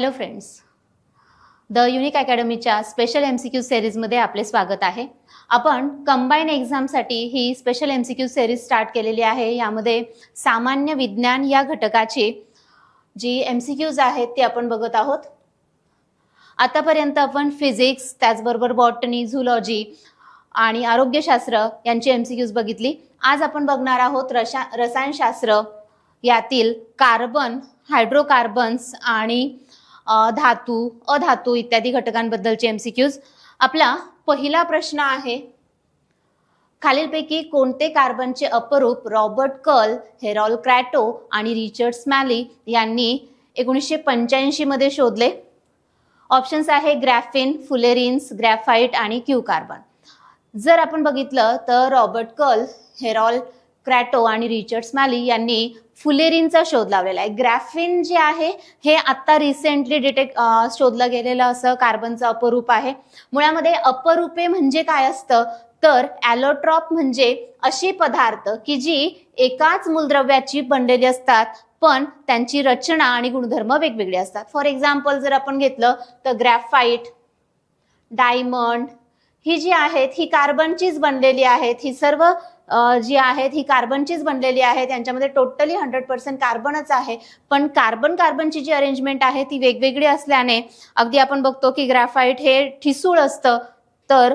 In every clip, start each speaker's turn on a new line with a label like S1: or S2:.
S1: Hello friends the unique अकॅडमीच्या special M C Q सेरीजमध्ये आपले स्वागत आहे. आपण कंबाईन एक्झामसाठी ही special M C Q series start केलेली आहे. यामध्ये सामान्य विज्ञान या घटकाची जी एम सी क्यूज आहेत ती आपण बघत आहोत. आतापर्यंत आपण फिजिक्स त्याचबरोबर बॉटनी झुलॉजी आणि आरोग्यशास्त्र यांची एम सी क्यूज बघितली. आज आपण बघणार आहोत रसा रसायनशास्त्र यातील कार्बन हायड्रोकार्बन्स आणि धातू अधातू इत्यादी घटकांबद्दलचे एम सी क्यूज आपला पहिला प्रश्न आहे खालीलपैकी कोणते कार्बनचे अपरूप रॉबर्ट कल हेरॉल क्रॅटो आणि रिचर्ड स्मॅली यांनी एकोणीसशे पंच्याऐंशी मध्ये शोधले? ऑप्शन्स आहे ग्रॅफिन फुलेरिन्स ग्रॅफाईट आणि क्यू कार्बन. जर आपण बघितलं तर रॉबर्ट कल हेरॉल क्रॅटो आणि रिचर्ड स्मॅली यांनी फुलेरिनचा शोध लावलेला आहे. ग्रॅफिन जे आहे हे आत्ता रिसेंटली डिटेक्ट शोधलं गेलेलं असं कार्बनचं अपरूप आहे. मुळामध्ये अपरूपे म्हणजे काय असतं? तर ॲलोट्रॉप म्हणजे अशी पदार्थ की जी एकाच मूलद्रव्याची बनलेली असतात पण त्यांची रचना आणि गुणधर्म वेगवेगळे असतात. फॉर एक्झाम्पल जर आपण घेतलं तर ग्रॅफाईट डायमंड ही जी आहेत ही कार्बनचीच बनलेली आहेत. ही सर्व जी आहेत ही कार्बनचीच बनलेली आहे. त्यांच्यामध्ये टोटली हंड्रेड पर्सेंट कार्बनच आहे. पण कार्बन कार्बनची जी अरेंजमेंट आहे ती वेगवेगळी असल्याने अगदी आपण बघतो की ग्रॅफाईट हे ठिसूळ असतं. तर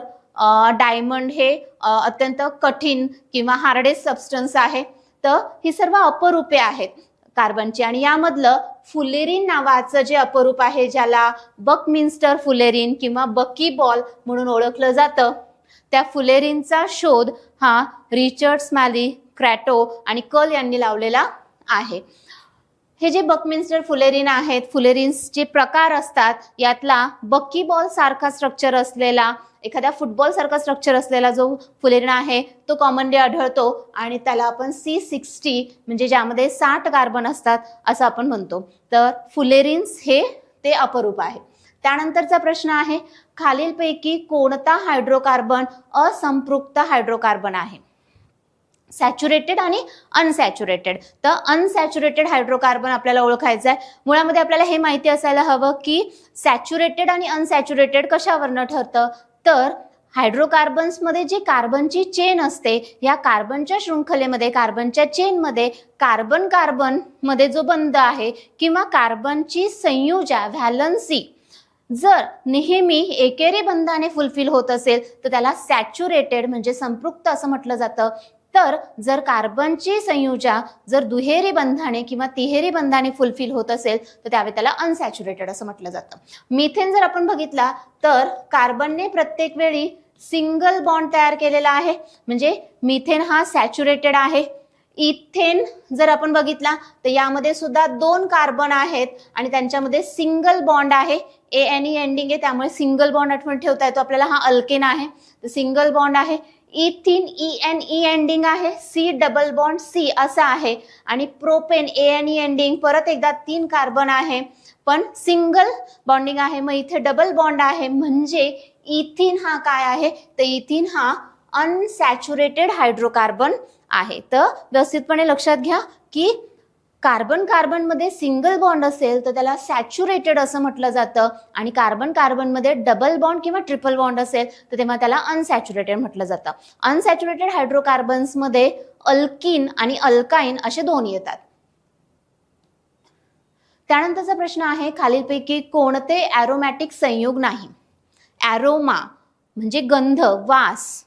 S1: डायमंड हे अत्यंत कठीण किंवा हार्डेस्ट सबस्टन्स आहे. तर ही सर्व अपरूपे आहेत कार्बनची आणि यामधलं फुलेरीन नावाचं जे अपरूप आहे ज्याला बकमिन्स्टर फुलेरिन किंवा बकी बॉल म्हणून ओळखलं जातं त्या फुलेरींचा शोध हा रिचर्ड स्मॅली क्रॅटो आणि कल यांनी लावलेला आहे. हे जे बकमिन्स्टर फुलेरिन आहेत फुलेरिन्सचे प्रकार असतात यातला बक्की बॉल सारखा स्ट्रक्चर असलेला एखाद्या फुटबॉल सारखा स्ट्रक्चर असलेला जो फुलेरिन आहे तो कॉमनली आढळतो आणि त्याला आपण सी सिक्स्टी म्हणजे ज्यामध्ये साठ कार्बन असतात असं आपण म्हणतो. तर फुलेरिन्स हे ते अपरूप आहे. त्यानंतरचा प्रश्न आहे खालीलपैकी कोणता हायड्रोकार्बन असंपृक्त हायड्रोकार्बन आहे? सॅच्युरेटेड आणि अनसॅच्युरेटेड तर अनसॅच्युरेटेड हायड्रोकार्बन आपल्याला ओळखायचं आहे. मुळामध्ये आपल्याला हे माहिती असायला हवं की सॅच्युरेटेड आणि अनसॅच्युरेटेड कशावरनं ठरतं? तर हायड्रोकार्बन्समध्ये जी कार्बनची चेन असते या कार्बनच्या शृंखलेमध्ये कार्बनच्या चेनमध्ये कार्बन कार्बनमध्ये जो बंध आहे किंवा कार्बनची संयुजा व्हॅलन्सी जर नेहमी एकेरी बंधाने फुलफिल होत असेल तर त्याला सॅच्युरेटेड म्हणजे संपृक्त असं म्हटलं जातं. तर जर कार्बनची संयुजा जर दुहेरी बंधाने किंवा तिहेरी बंधाने फुलफिल होत असेल तर त्यावेळी त्याला अनसॅच्युरेटेड असं म्हटलं जातं. मिथेन जर आपण बघितला तर कार्बनने प्रत्येक वेळी सिंगल बॉन्ड तयार केलेला आहे. म्हणजे मिथेन हा सॅच्युरेटेड आहे. इथेन जर आपण बघितला तर यामध्ये सुद्धा दोन कार्बन आहेत आणि त्यांच्यामध्ये सिंगल बॉन्ड आहे. ए एन ई एंडिंग आहे त्यामुळे सिंगल बॉन्ड आठवण ठेवता येतो आपल्याला हा अल्केन आहे. तर सिंगल बॉन्ड आहे. Ethyne E N E ending आहे. सी डबल बॉन्ड सी असं आहे. आणि propane A N E ending परत एकदा तीन कार्बन आहे. पण सिंगल बॉन्डिंग आहे. मग इथे डबल बॉन्ड आहे. म्हणजे इथिन हा काय आहे? तर इथिन हा अनसॅच्युरेटेड हायड्रोकार्बन आहे. तर व्यवस्थितपणे लक्षात घ्या की कार्बन कार्बनमध्ये सिंगल बॉन्ड असेल तर त्याला सॅच्युरेटेड असं म्हटलं जातं आणि कार्बन कार्बनमध्ये डबल बॉन्ड किंवा ट्रिपल बॉन्ड असेल तर तेव्हा त्याला अनसॅच्युरेटेड म्हटलं जातं. अनसॅच्युरेटेड हायड्रोकार्बन्समध्ये अल्किन आणि अल्काईन असे दोन येतात. त्यानंतरचा प्रश्न आहे खालीलपैकी कोणते ॲरोमॅटिक संयोग नाही? ॲरोमा म्हणजे गंध वास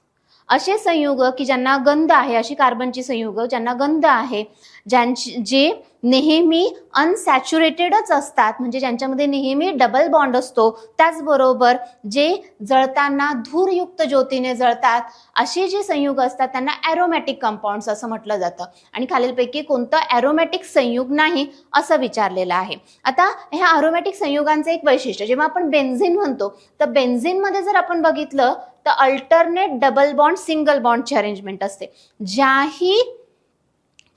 S1: असे संयुग की ज्यांना गंध आहे अशी कार्बनची संयुग ज्यांना गंध आहे ज्यांची जे नेहमी अनसॅच्युरेटेडच असतात म्हणजे ज्यांच्यामध्ये नेहमी डबल बॉन्ड असतो त्याचबरोबर जे जळताना धूरयुक्त ज्योतीने जळतात अशी जी संयुग असतात त्यांना ॲरोमॅटिक कंपाऊंड्स असं म्हटलं जातं. आणि खालीलपैकी कोणतं ॲरोमॅटिक संयुग नाही असं विचारलेलं आहे. आता ह्या ॲरोमॅटिक संयुगांचं एक वैशिष्ट्य जेव्हा आपण बेन्झिन म्हणतो तर बेन्झिनमध्ये जर आपण बघितलं तर अल्टरनेट डबल बॉन्ड सिंगल बॉन्डची अरेंजमेंट असते. ज्याही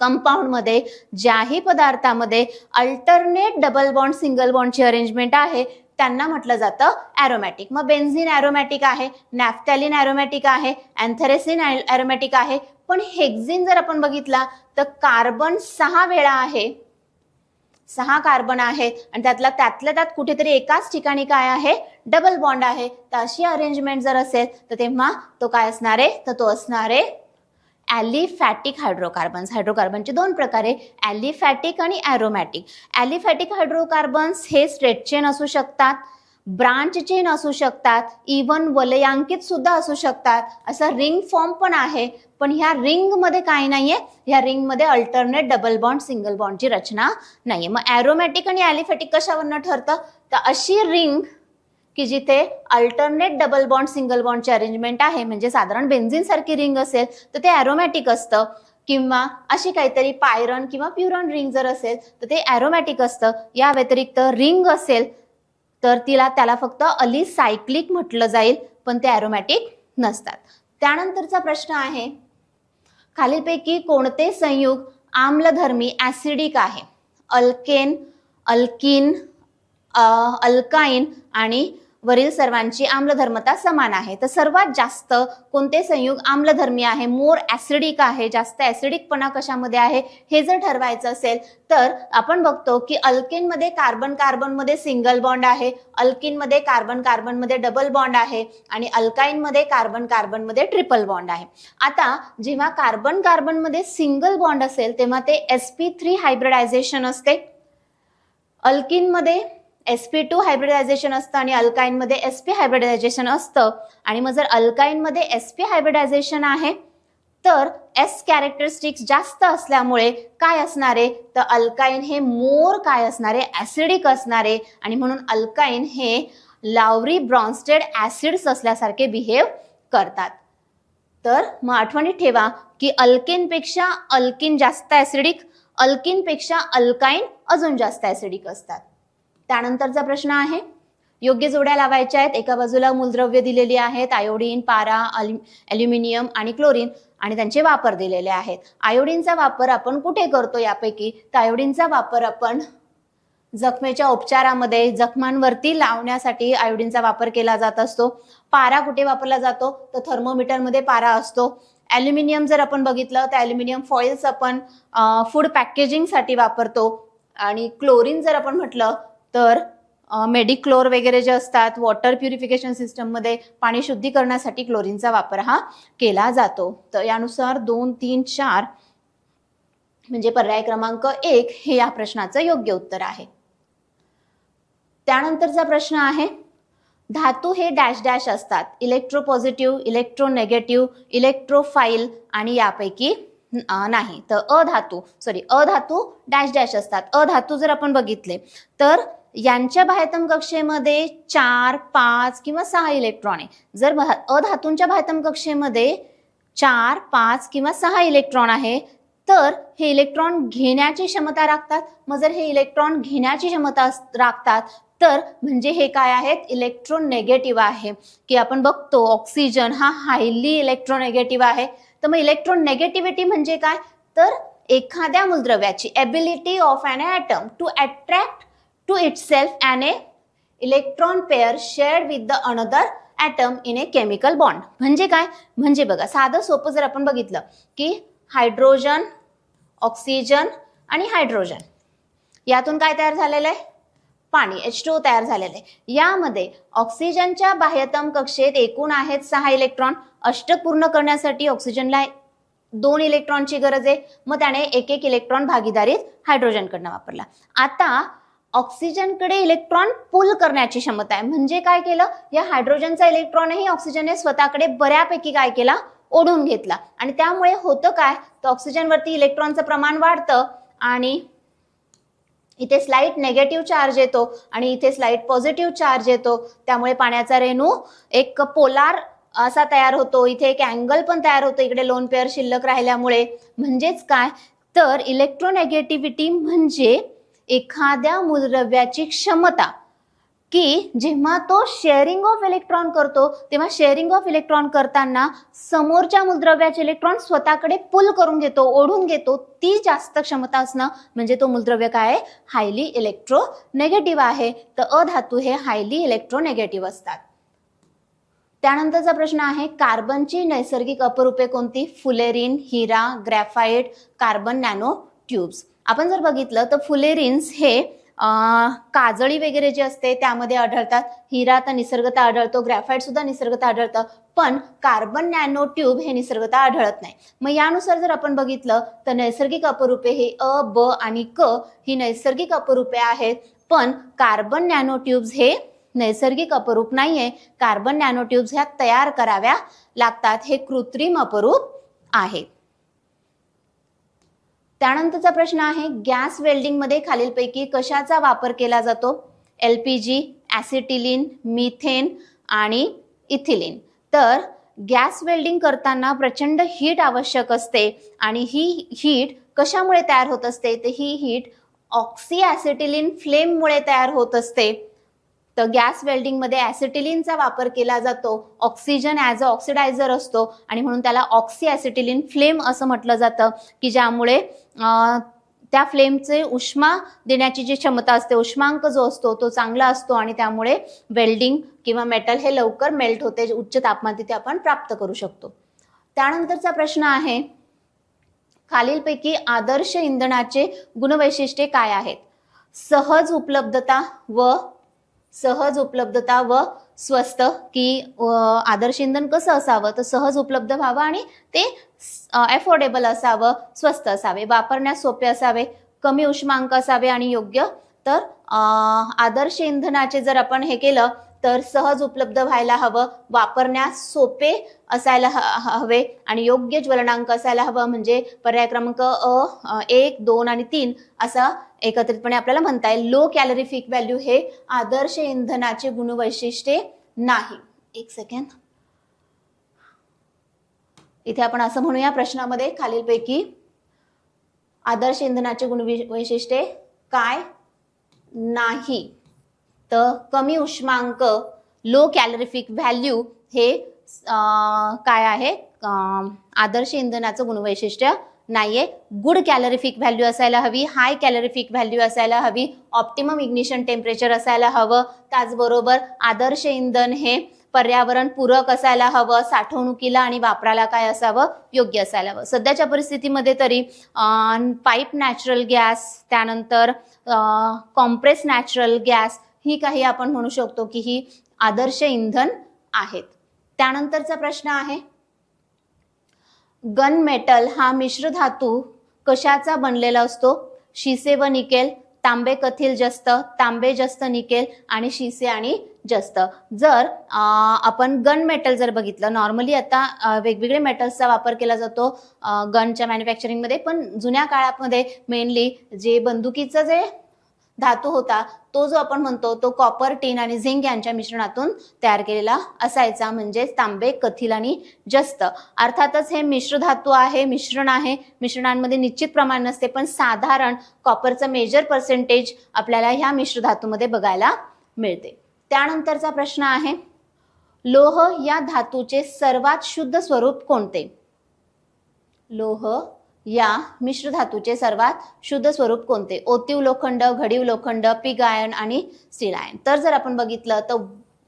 S1: कंपाऊंडमध्ये ज्याही पदार्थामध्ये अल्टरनेट डबल बॉन्ड सिंगल बॉन्डची अरेंजमेंट आहे त्यांना म्हटलं जातं ॲरोमॅटिक मग बेन्झिन ॲरोमॅटिक आहे नॅफ्टॅलिन ॲरोमॅटिक आहे अँथरेसिन ॲरोमॅटिक आहे. पण हेक्झिन जर आपण बघितला तर कार्बन सहा वेळा आहे. सहा कार्बन आहेत आणि त्यातला त्यातल्या त्यात कुठेतरी एकाच ठिकाणी काय आहे? डबल बॉन्ड आहे. तर अशी अरेंजमेंट जर असेल तर तेव्हा तो काय असणार आहे? तर तो असणार आहे ॲलिफॅटिक हायड्रोकार्बन्स हायड्रोकार्बनचे दोन प्रकार आहे. ॲलिफॅटिक आणि ॲरोमॅटिक ॲलिफॅटिक हायड्रोकार्बन्स हे स्ट्रेट चेन असू शकतात. ब्रांच चेन असू शकतात इवन वलयांकित सुद्धा असू शकतात. असं रिंग फॉर्म पण आहे पण ह्या रिंगमध्ये काय नाहीये. ह्या रिंगमध्ये अल्टरनेट डबल बॉन्ड सिंगल बॉन्डची रचना नाहीये. मग ॲरोमॅटिक आणि ॲलिफॅटिक कशावरनं ठरतं? तर अशी रिंग की जिथे अल्टरनेट डबल बॉन्ड सिंगल बॉन्डची अरेंजमेंट आहे म्हणजे साधारण बेन्झिन सारखी रिंग असेल तर ते ॲरोमॅटिक असतं. किंवा अशी काहीतरी पायरन किंवा प्युरन रिंग जर असेल तर ते ॲरोमॅटिक असतं. या व्यतिरिक्त रिंग असेल तर तिला त्याला फक्त अली सायक्लिक म्हटलं जाईल पण ते ॲरोमॅटिक नसतात. त्यानंतरचा प्रश्न आहे खालीलपैकी कोणते संयुग आम्लधर्मी ॲसिडिक आहे? अल्केन अल्किन अल्काईन आणि वरील सर्वांची आम्लधर्मता समान आहे. तर सर्वात जास्त कोणते संयुग आम्लधर्मी आहे? मोर ॲसिडिक आहे. जास्त ॲसिडिकपणा कशामध्ये आहे? हे जर ठरवायचं असेल तर आपण बघतो की अल्केनमध्ये कार्बन कार्बनमध्ये सिंगल बॉन्ड आहे. अल्किनमध्ये कार्बन कार्बनमध्ये डबल बॉन्ड आहे. आणि अल्काईनमध्ये कार्बन कार्बनमध्ये ट्रिपल बॉन्ड आहे. आता जेव्हा कार्बन कार्बनमध्ये सिंगल बॉन्ड असेल तेव्हा ते एस पी थ्री हायब्रिडायझेशन असते. अल्किनमध्ये एस पी टू हायब्रिडायझेशन असतं आणि अल्काईनमध्ये एस पी हायब्रिडायझेशन असतं. आणि मग जर अल्काईनमध्ये एस पी हायब्रिडायझेशन आहे तर एस कॅरेक्टरिस्टिक्स जास्त असल्यामुळे काय असणारे? तर अल्काईन हे मोर काय असणारे? ॲसिडिक असणारे. आणि म्हणून अल्काईन हे लावरी ब्रॉन्स्टेड ॲसिड्स असल्यासारखे बिहेव करतात. तर मग आठवणीत ठेवा की अल्किनपेक्षा अल्किन जास्त ॲसिडिक अल्किनपेक्षा अल्काईन अजून जास्त ॲसिडिक असतात. त्यानंतरचा प्रश्न आहे योग्य जोड्या लावायच्या आहेत एका बाजूला मूलद्रव्य दिलेली आहेत आयोडीन पारा अल्युमिनियम आणि क्लोरीन आणि त्यांचे वापर दिलेले आहेत. आयोडीनचा वापर आपण कुठे करतो यापैकी? तर आयोडीनचा वापर आपण जखमेच्या उपचारामध्ये जखमांवरती लावण्यासाठी आयोडीनचा वापर केला जात असतो. पारा कुठे वापरला जातो? तर थर्मोमीटरमध्ये पारा असतो. ॲल्युमिनियम जर आपण बघितलं तर ॲल्युमिनियम फॉइल्स आपण फूड पॅकेजिंगसाठी वापरतो. आणि क्लोरीन जर आपण म्हटलं तर मेडिक्लोर वगैरे जे असतात वॉटर प्युरिफिकेशन सिस्टममध्ये पाणी शुद्धीकरणासाठी क्लोरीनचा वापर हा केला जातो. तर यानुसार दोन तीन चार म्हणजे पर्याय क्रमांक एक हे या प्रश्नाचं योग्य उत्तर आहे. त्यानंतरचा प्रश्न आहे धातू हे डॅश डॅश असतात. Electro positive electro negative electrophile आणि यापैकी नाही. तर अधातू सॉरी अधातू डॅश डॅश असतात. अधातू जर आपण बघितले तर यांच्या बाह्यतम कक्षेमध्ये चार पाच किंवा सहा इलेक्ट्रॉन आहे. जर भा- अधातूंच्या बाह्यतम कक्षेमध्ये चार पाच किंवा सहा इलेक्ट्रॉन आहे तर हे इलेक्ट्रॉन घेण्याची क्षमता राखतात. मग जर हे इलेक्ट्रॉन घेण्याची क्षमता अस- राखतात तर म्हणजे हे काय आहेत? इलेक्ट्रोनेगेटिव्ह आहे. की आपण बघतो ऑक्सिजन हा हायली इलेक्ट्रोनेगेटिव्ह आहे. तर मग इलेक्ट्रोनेगेटिव्हिटी म्हणजे काय? तर एखाद्या मूलद्रव्याची ability of an atom to attract to itself a a electron pair shared with the another atom in a chemical bond म्हणजे काय? म्हणजे बघा साधं सोपं जर आपण बघितलं की हायड्रोजन ऑक्सिजन आणि हायड्रोजन यातून काय तयार झालेलं आहे? पाणी एच टू तयार झालेलं आहे. यामध्ये ऑक्सिजनच्या बाह्यतम कक्षेत एकूण आहेत सहा इलेक्ट्रॉन अष्टक पूर्ण करण्यासाठी ऑक्सिजनला दोन इलेक्ट्रॉनची गरज आहे. मग त्याने एक एक इलेक्ट्रॉन भागीदारीत हायड्रोजनकडनं वापरला. आता ऑक्सिजनकडे इलेक्ट्रॉन पुल करण्याची क्षमता आहे. म्हणजे काय केलं? या हायड्रोजनचा इलेक्ट्रॉनही ऑक्सिजनने स्वतःकडे बऱ्यापैकी काय केला? ओढून घेतला. आणि त्यामुळे होतं काय? तर ऑक्सिजनवरती इलेक्ट्रॉनचं प्रमाण वाढतं आणि इथे स्लाईट नेगेटिव्ह चार्ज येतो आणि इथे स्लाईट पॉझिटिव्ह चार्ज येतो. त्यामुळे पाण्याचा रेणू एक पोलार असा तयार होतो. इथे एक अँगल पण तयार होतो. इकडे लोन पेअर शिल्लक राहिल्यामुळे. म्हणजेच काय? तर इलेक्ट्रोनेगेटिव्हिटी म्हणजे एखाद्या मूलद्रव्याची क्षमता की जेव्हा तो शेअरिंग ऑफ इलेक्ट्रॉन करतो तेव्हा शेअरिंग ऑफ इलेक्ट्रॉन करताना समोरच्या मूलद्रव्याचे इलेक्ट्रॉन स्वतःकडे पुल करून घेतो ओढून घेतो ती जास्त क्षमता असणं म्हणजे तो मूलद्रव्य काय आहे? हायली इलेक्ट्रो नेगेटिव्ह आहे. तर अधातू हे हायली इलेक्ट्रो नेगेटिव्ह असतात. त्यानंतरचा प्रश्न आहे कार्बनची नैसर्गिक अपरूपे कोणती? फुलेरिन हिरा ग्रॅफाईट कार्बन नॅनो ट्यूब्स. आपण जर बघितलं तर फुलेरिन्स हे काजळी वगैरे जे असते त्यामध्ये आढळतात. हिरा तर निसर्गता आढळतो ग्रॅफाईट सुद्धा निसर्गता आढळतं पण कार्बन नॅनो ट्यूब हे निसर्गता आढळत नाही. मग यानुसार जर आपण बघितलं तर नैसर्गिक अपरूपे हे अ ब आणि क ही नैसर्गिक अपरूपे आहेत पण कार्बन नॅनो ट्यूब्स हे नैसर्गिक अपरूप नाहीये. कार्बन नॅनो ट्यूब्स ह्या तयार कराव्या लागतात. हे कृत्रिम अपरूप आहे. त्यानंतरचा प्रश्न आहे गॅस वेल्डिंगमध्ये खालीलपैकी कशाचा वापर केला जातो? L P G acetylene methane आणि इथिलिन. तर गॅस वेल्डिंग करताना प्रचंड हीट आवश्यक असते आणि ही हीट कशामुळे तयार होत असते? तर ही हीट ऑक्सी ॲसिटिलिन फ्लेममुळे तयार होत असते. तर गॅस वेल्डिंगमध्ये ॲसिटिलिनचा वापर केला जातो. ऑक्सिजन ॲज अ ऑक्सिडायझर असतो आणि म्हणून त्याला ऑक्सी ॲसिटिलिन फ्लेम असं म्हटलं जातं की ज्यामुळे त्या फ्लेमचे उष्मा देण्याची जी क्षमता असते उष्मांक जो असतो तो चांगला असतो आणि त्यामुळे वेल्डिंग किंवा मेटल हे लवकर मेल्ट होते जे उच्च तापमान तिथे आपण प्राप्त करू शकतो. त्यानंतरचा प्रश्न आहे खालीलपैकी आदर्श इंधनाचे गुणवैशिष्ट्ये काय आहेत? सहज उपलब्धता व सहज उपलब्धता व स्वस्त की आदर्श इंधन कसं असावं? तर सहज उपलब्ध व्हावं आणि ते अफोर्डेबल असावं स्वस्त असावे वापरण्यास सोपे असावे कमी उष्मांक असावे आणि योग्य. तर आदर्श इंधनाचे जर आपण हे केलं तर सहज उपलब्ध व्हायला हवं वापरण्यास सोपे असायला हवे आणि योग्य ज्वलनांक असायला हवं म्हणजे पर्याय क्रमांक अ एक दोन आणि तीन असा एकत्रितपणे आपल्याला म्हणता येईल. लो कॅलरीफिक व्हॅल्यू हे आदर्श इंधनाचे गुणवैशिष्ट्ये नाही. एक सेकंड इथे आपण असं म्हणूया प्रश्नामध्ये खालीलपैकी. आदर्श इंधनाचे गुणवैशिष्ट्ये काय? नाही. तर कमी उष्मांक लो कॅलरीफिक व्हॅल्यू हे काय आहे? आदर्श इंधनाचं गुणवैशिष्ट्य नाहीये. गुड कॅलरीफिक व्हॅल्यू असायला हवी हाय कॅलरीफिक व्हॅल्यू असायला हवी ऑप्टिमम इग्निशन टेम्परेचर असायला हवं. त्याचबरोबर आदर्श इंधन हे पर्यावरण पूरक असायला हवं साठवणुकीला आणि वापराला काय असावं? योग्य असायला हवं. सध्याच्या परिस्थितीमध्ये तरी पाईप नॅचरल गॅस त्यानंतर कॉम्प्रेस नॅचरल गॅस ही काही आपण म्हणू शकतो की ही आदर्श इंधन आहेत. त्यानंतरचा प्रश्न आहे गन मेटल हा मिश्र धातू कशाचा बनलेला असतो? शिसे व निकेल तांबे कथील जस्त तांबे जस्त निकेल आणि शिसे आणि जस्त. जर आपण गन मेटल जर बघितलं नॉर्मली आता वेगवेगळे मेटल्सचा वापर केला जातो गनच्या मॅन्युफॅक्चरिंगमध्ये पण जुन्या काळामध्ये मेनली जे बंदुकीचं जे धातू होता तो जो आपण म्हणतो तो कॉपर टीन आणि झिंक यांच्या मिश्रणातून तयार केलेला असायचा म्हणजेच तांबे कथिल आणि जस्त. अर्थातच हे मिश्र धातू आहे मिश्रण आहे. मिश्रणांमध्ये निश्चित प्रमाण नसते पण साधारण कॉपरचं मेजर पर्सेंटेज आपल्याला ह्या मिश्र धातूमध्ये बघायला मिळते. त्यानंतरचा प्रश्न आहे लोह या धातूचे सर्वात शुद्ध स्वरूप कोणते? लोह या मिश्र धातूचे सर्वात शुद्ध स्वरूप कोणते? ओतीव लोखंड घडीव लोखंड पिग आयन आणि स्टील आयन. तर जर आपण बघितलं तर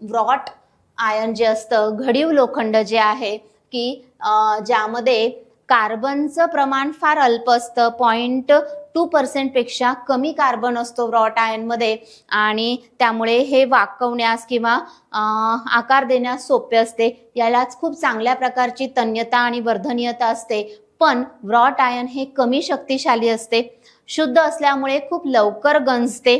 S1: व्रॉट आयन जे असतं घडीव लोखंड जे आहे की ज्यामध्ये कार्बनचं प्रमाण फार अल्प असतं पॉईंट टू पर्सेंटपेक्षा कमी कार्बन असतो रॉट आयनमध्ये आणि त्यामुळे हे वाकवण्यास किंवा आकार देण्यास सोपे असते. यालाच खूप चांगल्या प्रकारची तन्यता आणि वर्धनीयता असते. पण व्रॉट आयन हे कमी शक्तिशाली असते. शुद्ध असल्यामुळे खूप लवकर गंजते.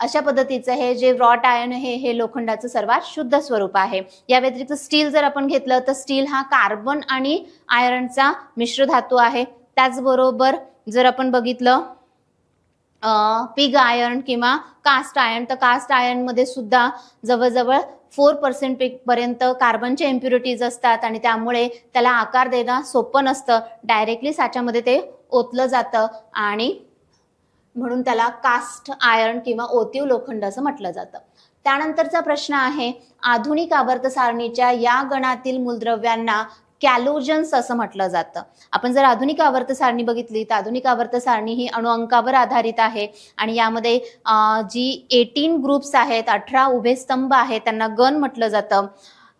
S1: अशा पद्धतीचं हे जे व्रॉट आयन हे हे लोखंडाचं सर्वात शुद्ध स्वरूप आहे. या व्यतिरिक्त स्टील जर आपण घेतलं तर स्टील हा कार्बन आणि आयरनचा मिश्र धातू आहे. त्याचबरोबर जर आपण बघितलं पिग आयर्न किंवा कास्ट आयर्न तर कास्ट आयर्नमध्ये सुद्धा जवळजवळ फोर पर्सेंट पर्यंत कार्बनच्या इम्प्युरिटीज असतात आणि त्यामुळे त्याला आकार देणं सोपं नसतं. डायरेक्टली साच्यामध्ये ते ओतलं जातं आणि म्हणून त्याला कास्ट आयर्न किंवा ओतीव लोखंड असं म्हटलं जातं. त्यानंतरचा प्रश्न आहे आधुनिक आवर्त सारणीच्या या गणातील मूलद्रव्यांना कॅलोजन्स असं म्हटलं जातं. आपण जर आधुनिक आवर्त सारणी बघितली तर आधुनिक आवर्त सारणी ही अणुअंकावर आधारित आहे आणि यामध्ये जी एटीन ग्रुप्स आहेत अठरा उभे स्तंभ आहेत त्यांना गण म्हटलं जातं.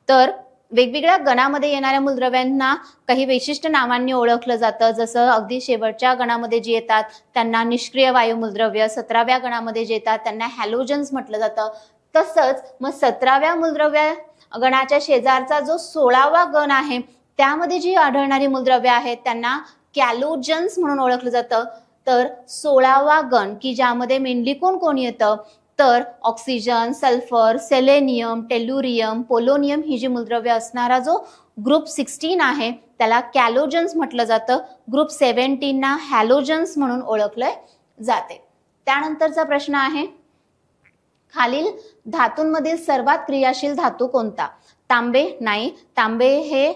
S1: तर वेगवेगळ्या गणामध्ये येणाऱ्या मूलद्रव्यांना काही विशिष्ट नावांनी ओळखलं जातं. जसं अगदी शेवटच्या गणामध्ये जे येतात त्यांना निष्क्रिय वायू मूलद्रव्य. सतराव्या गणामध्ये जे येतात त्यांना हॅलोजन्स म्हटलं जातं. तसंच मग सतराव्या मूलद्रव्य गणाच्या शेजारचा जो सोळावा गण आहे त्यामध्ये जी आढळणारी मूलद्रव्य आहेत त्यांना कॅलोजन्स म्हणून ओळखलं जातं. तर सोळावा गण की ज्यामध्ये मेनली कोण कोण येतं? तर oxygen sulphur selenium tellurium polonium ही जी मूलद्रव्य असणारा जो ग्रुप सिक्स्टीन आहे त्याला कॅलोजन्स म्हटलं जातं. ग्रुप सेव्हन्टीनना हॅलोजन्स म्हणून ओळखलं जाते. त्यानंतरचा प्रश्न आहे खालील धातूंमधील सर्वात क्रियाशील धातू कोणता? तांबे नाही. तांबे हे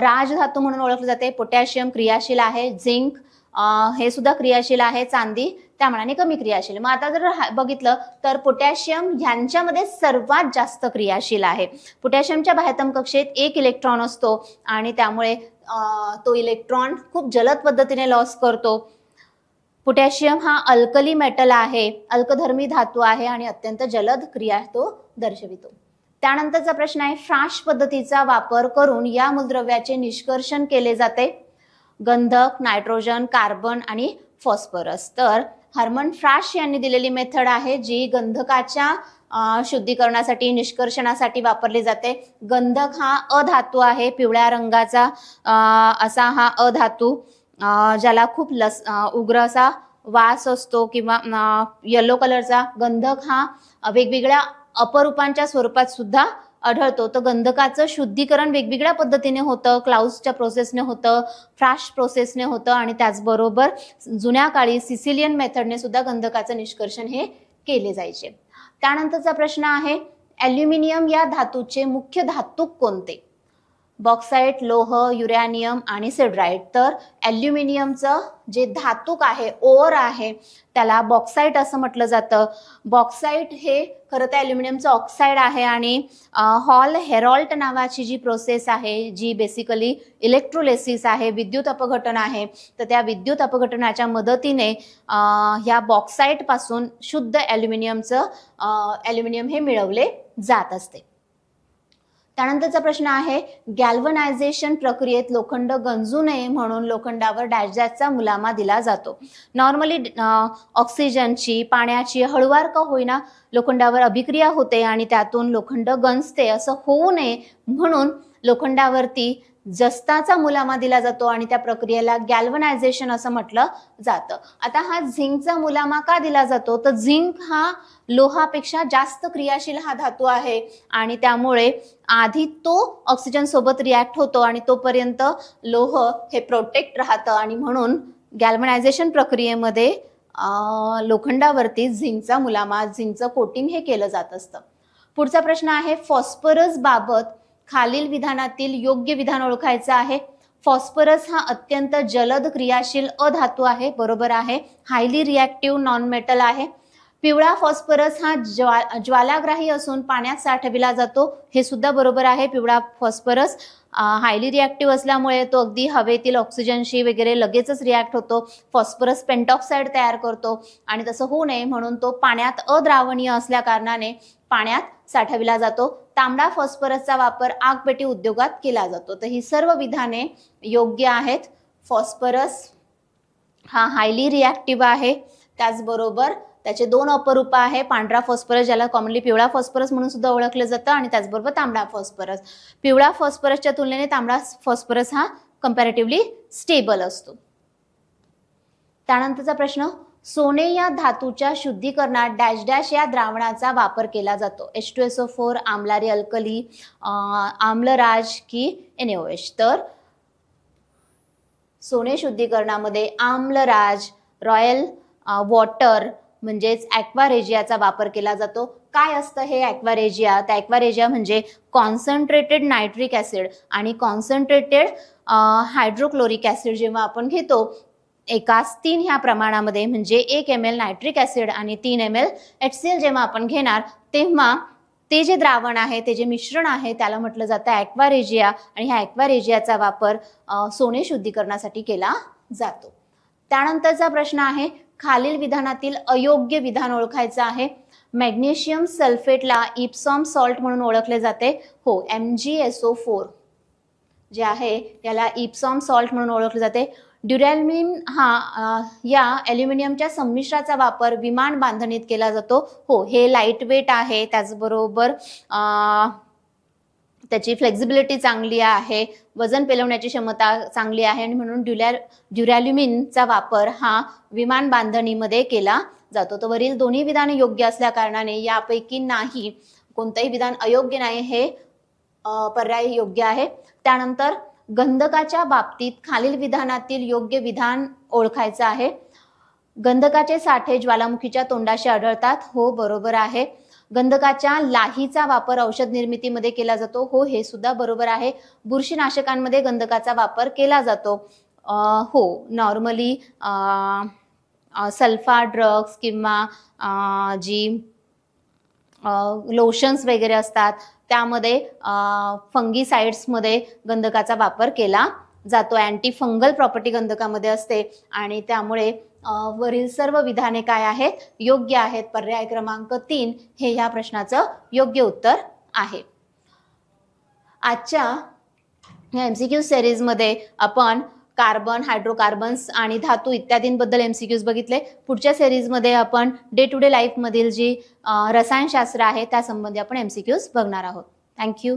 S1: राजधातू म्हणून ओळखले जाते. पोटॅशियम क्रियाशील आहे. झिंक हे सुद्धा क्रियाशील आहे. चांदी त्यामानाने कमी क्रियाशील. मग आता जर बघितलं तर पोटॅशियम ह्यांच्यामध्ये सर्वात जास्त क्रियाशील आहे. पोटॅशियमच्या बाह्यतम कक्षेत एक इलेक्ट्रॉन असतो आणि त्यामुळे तो इलेक्ट्रॉन खूप जलद पद्धतीने लॉस करतो. पोटॅशियम हा अल्कली मेटल आहे. अल्कधर्मी धातू आहे आणि अत्यंत जलद क्रिया तो दर्शवितो. त्यानंतरचा प्रश्न आहे फ्राश पद्धतीचा वापर करून या मूलद्रव्याचे निष्कर्षण केले जाते. गंधक नायट्रोजन कार्बन आणि फॉस्फरस. तर हर्मन फ्राश यांनी दिलेली मेथड आहे जी गंधकाच्या शुद्धीकरणासाठी निष्कर्षणासाठी वापरली जाते. गंधक हा अधातू आहे पिवळ्या रंगाचा असा हा अधातू ज्याला खूप लस उग्र असा वास असतो किंवा येलो कलरचा गंधक हा वेगवेगळ्या अपरूपांच्या स्वरूपात सुद्धा आढळतो. तर गंधकाचं शुद्धीकरण वेगवेगळ्या पद्धतीने होतं. क्लाउजच्या प्रोसेसने होतं फ्राश प्रोसेसने होतं आणि त्याचबरोबर जुन्या काळी सिसिलियन मेथडने सुद्धा गंधकाचं निष्कर्षण हे केले जायचे. त्यानंतरचा प्रश्न आहे ॲल्युमिनियम या धातूचे मुख्य धातू कोणते? बॉक्साईट लोह युरॅनियम आणि सिड्राईट तर ॲल्युमिनियमचं जे धातूक आहे ओर आहे त्याला बॉक्साईट असं म्हटलं जातं. बॉक्साईट हे खरं तर ॲल्युमिनियमचं ऑक्साईड आहे आणि हॉल हेरॉल्ट नावाची जी प्रोसेस आहे जी बेसिकली इलेक्ट्रोलेसिस आहे विद्युत अपघटन आहे तर त्या विद्युत अपघटनाच्या मदतीने ह्या बॉक्साईटपासून शुद्ध ॲल्युमिनियमचं ॲल्युमिनियम हे मिळवले जात असते. त्यानंतरचा प्रश्न आहे गॅल्वनायझेशन प्रक्रियेत लोखंड गंजू नये म्हणून लोखंडावर डॅशडॅशचा मुलामा दिला जातो. नॉर्मली ऑक्सिजनची पाण्याची हळुवार का होईना लोखंडावर अभिक्रिया होते आणि त्यातून लोखंड गंजते असं होऊ नये म्हणून लोखंडावरती जस्ताचा मुलामा दिला जातो आणि त्या प्रक्रियेला गॅल्वनायझेशन असं म्हटलं जातं. आता हा झिंकचा मुलामा का दिला जातो? तर झिंक हा लोहापेक्षा जास्त क्रियाशील हा धातू आहे आणि त्यामुळे आधी तो ऑक्सिजन सोबत रिॲक्ट होतो आणि तोपर्यंत लोह हे प्रोटेक्ट राहतं आणि म्हणून गॅल्वनायझेशन प्रक्रियेमध्ये लोखंडावरती झिंकचा मुलामा झिंकचं कोटिंग हे केलं जात असतं. पुढचा प्रश्न आहे फॉस्फरस बाबत खालील विधानातील योग्य विधान ओळखायचं आहे. फॉस्फरस हा अत्यंत जलद क्रियाशील अधातू आहे बरोबर आहे. हायली रिॲक्टिव्ह नॉन मेटल आहे. पिवळा फॉस्फरस हा ज्वा ज्वालाग्राही असून पाण्यात साठविला जातो. हे सुद्धा बरोबर आहे पिवळा फॉस्फरस. हायली रिॲक्टिव्ह असल्यामुळे तो अगदी हवेतील ऑक्सिजनशी वगैरे लगेचच रिॲक्ट होतो. फॉस्फरस पेंटॉक्साईड तयार करतो. आणि तसं होऊ नये म्हणून तो पाण्यात अद्रावणीय असल्या कारणाने पाण्यात साठविला जातो. तांबडा फॉस्फरसचा वापर आगपेटी उद्योगात केला जातो. तर ही सर्व विधाने योग्य आहेत. फॉस्फरस हा हायली रिॲक्टिव्ह आहे. त्याचबरोबर त्याचे दोन अपरूप आहे. पांढरा फॉस्फरस ज्याला कॉमनली पिवळा फॉस्फरस म्हणून सुद्धा ओळखलं जातं आणि त्याचबरोबर तांबडा फॉस्फरस. पिवळा फॉस्फरसच्या तुलनेने तांबडा फॉस्फरस हा कम्पॅरेटिव्हली स्टेबल असतो. त्यानंतरचा प्रश्न सोने या धातूच्या शुद्धीकरणात डॅश डॅश या द्रावणाचा वापर केला जातो. H two S O four आमलारी alkali आम्लराज की एनओएच तर सोने शुद्धीकरणामध्ये आम्लराज रॉयल वॉटर म्हणजेच ॲक्वारेजियाचा वापर केला जातो. काय असतं हे ॲक्वारेजिया? तर ॲक्वारेजिया म्हणजे कॉन्सन्ट्रेटेड नायट्रिक ॲसिड आणि कॉन्सन्ट्रेटेड हायड्रोक्लोरिक ॲसिड जेव्हा आपण घेतो एकास तीन ह्या प्रमाणामध्ये म्हणजे एक एम एल नायट्रिक ॲसिड आणि तीन M L H C L जेव्हा आपण घेणार तेव्हा ते जे द्रावण आहे ते जे मिश्रण आहे त्याला म्हटलं जातं ॲक्वारेजिया आणि ह्या ॲक्वारेजियाचा वापर सोने शुद्धीकरणासाठी केला जातो. त्यानंतरचा प्रश्न आहे खालील विधानातील अयोग्य विधान ओळखायचं आहे. मॅग्नेशियम सल्फेटला इप्सॉम सॉल्ट म्हणून ओळखले जाते. हो M G S O four जे आहे याला इप्सॉम सॉल्ट म्हणून ओळखले जाते. ड्युरॅलमिन हा या ॲल्युमिनियमच्या संमिश्राचा वापर विमान बांधणीत केला जातो. हो हे लाइट वेट आहे. त्याचबरोबर त्याची फ्लेक्झिबिलिटी चांगली आहे. वजन पेलवण्याची क्षमता चांगली आहे. आणि म्हणून ड्युलॅ ड्युरॅल्युमिनचा वापर हा विमान बांधणीमध्ये केला जातो. तर वरील दोन्ही विधान योग्य असल्या कारणाने यापैकी नाही कोणतंही विधान अयोग्य नाही हे पर्याय योग्य आहे. त्यानंतर गंधकाच्या बाबतीत खालील विधानातील योग्य विधान ओळखायचं आहे. गंधकाचे साठे ज्वालामुखीच्या तोंडाशी आढळतात. हो बरोबर आहे. गंधकाच्या लाहीचा वापर औषध निर्मितीमध्ये केला जातो. हो हे सुद्धा बरोबर आहे. बुरशीनाशकांमध्ये गंधकाचा वापर केला जातो. हो नॉर्मली सल्फा ड्रग्स किंवा जी लोशन्स वगैरे असतात. त्यामध्ये फंगीसाइड्समध्ये गंधकाचा वापर केला जातो. अँटी फंगल प्रॉपर्टी गंधकामध्ये असते. आणि त्यामुळे वरील सर्व विधाने काय आहेत? योग्य आहेत. पर्याय क्रमांक तीन हे ह्या प्रश्नाचं योग्य उत्तर आहे. आजच्या या एम सी क्यू सिरीजमध्ये आपण कार्बन हायड्रोकार्बन्स आणि धातू इत्यादींबद्दल एम सी क्यूज बघितले. पुढच्या सिरीजमध्ये आपण डे टू डे लाईफमधील जी रसायनशास्त्र आहे त्यासंबंधी आपण एम सी क्यूज बघणार आहोत. थँक्यू